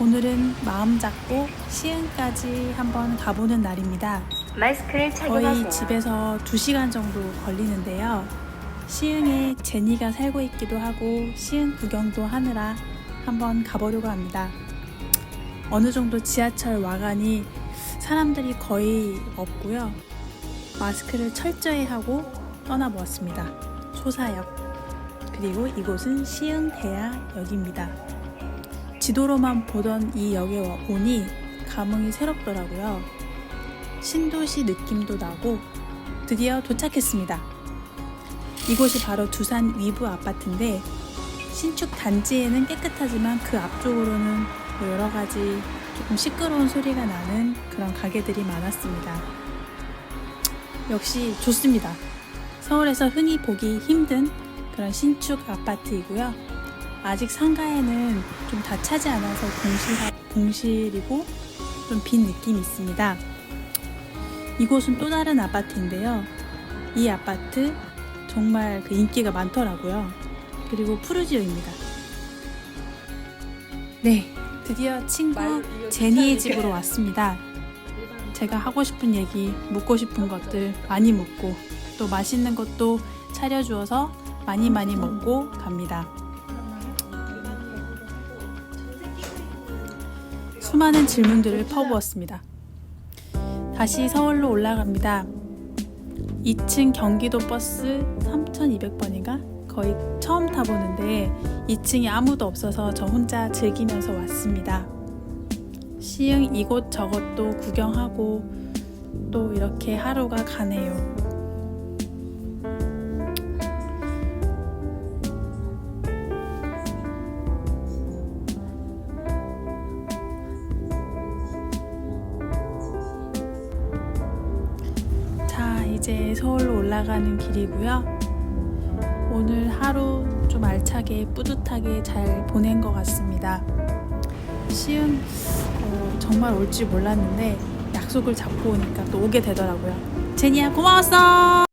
오늘은 마음 잡고 시흥까지 한번 가보는 날입니다. 마스크를 착용하세요. 거의 집에서 2시간 정도 걸리는데요. 시흥에 제니가 살고 있기도 하고 시흥 구경도 하느라 한번 가보려고 합니다. 어느 정도 지하철 와가니 사람들이 거의 없고요. 마스크를 철저히 하고 떠나보았습니다. 소사역. 그리고 이곳은 시흥대야역입니다. 지도로만 보던 이 역에 와- 오니 감흥이 새롭더라고요. 신도시 느낌도 나고 드디어 도착했습니다. 이곳이 바로 두산 위브 아파트인데 신축 단지에는 깨끗하지만 그 앞쪽으로는 뭐 여러 가지 조금 시끄러운 소리가 나는 그런 가게들이 많았습니다. 역시 좋습니다. 서울에서 흔히 보기 힘든 그런 신축 아파트이고요. 아직 상가에는 좀 다 차지 않아서 공실, 공실이고 좀 빈 느낌이 있습니다. 이곳은 또 다른 아파트인데요. 이 아파트 정말 그 인기가 많더라고요. 그리고 푸르지오입니다. 네, 드디어 친구 제니의 집으로 왔습니다. 제가 하고 싶은 얘기, 묻고 싶은 것들 많이 묻고 또 맛있는 것도 차려주어서 많이 많이 먹고 갑니다. 수많은 질문들을 퍼부었습니다. 다시 서울로 올라갑니다. 2층 경기도 버스 3200번인가? 거의 처음 타보는데 2층에 아무도 없어서 저 혼자 즐기면서 왔습니다. 시흥 이곳 저곳도 구경하고 또 이렇게 하루가 가네요. 이제 서울로 올라가는 길이고요. 오늘 하루 좀 알차게 뿌듯하게 잘 보낸 것 같습니다. 시흥 어, 정말 올줄 몰랐는데 약속을 잡고 오니까 또 오게 되더라고요. 제니야 고마웠어.